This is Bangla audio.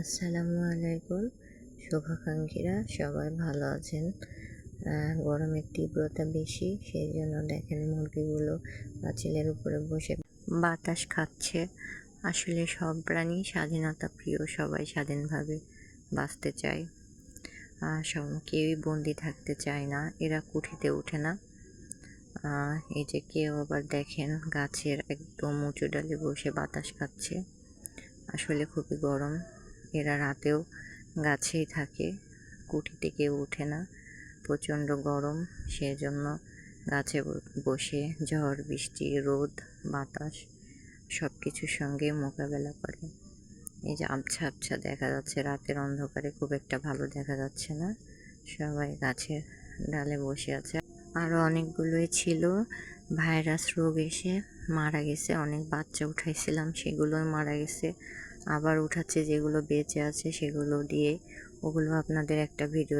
আসসালামু আলাইকুম। শুভাকাঙ্ক্ষীরা সবাই ভালো আছেন। গরমের তীব্রতা বেশি সেই জন্য দেখেন মুরগিগুলো পাঁচিলের উপরে বসে বাতাস খাচ্ছে। আসলে সব প্রাণী স্বাধীনতা প্রিয়, সবাই স্বাধীনভাবে বাঁচতে চায়। আর সব কেউই বন্দি থাকতে চায় না, এরা কুঠিতে ওঠে না। এই যে কেউ আবার দেখেন গাছের একদম উঁচু ডালে বসে বাতাস খাচ্ছে। আসলে খুবই গরম। এরা রাতেও গাছেই থাকে কুঠিতে কেউ ওঠে না, প্রচণ্ড গরম, সেজন্য গাছে বসে ঝড়, বৃষ্টি, রোদ, বাতাস সব কিছুর সঙ্গে মোকাবেলা করে। এই যে আবছা আবছা দেখা যাচ্ছে, রাতের অন্ধকারে খুব একটা ভালো দেখা যাচ্ছে না, সবাই গাছের ডালে বসে আছে। আরও অনেকগুলোই ছিল, ভাইরাস রোগ এসে মারা গেছে, অনেক বাচ্চা উঠাইছিলাম সেগুলো মারা গেছে। আবার উঠাচ্ছে যেগুলো বেঁচে আছে সেগুলো দিয়ে ওগুলো আপনাদের একটা ভিডিও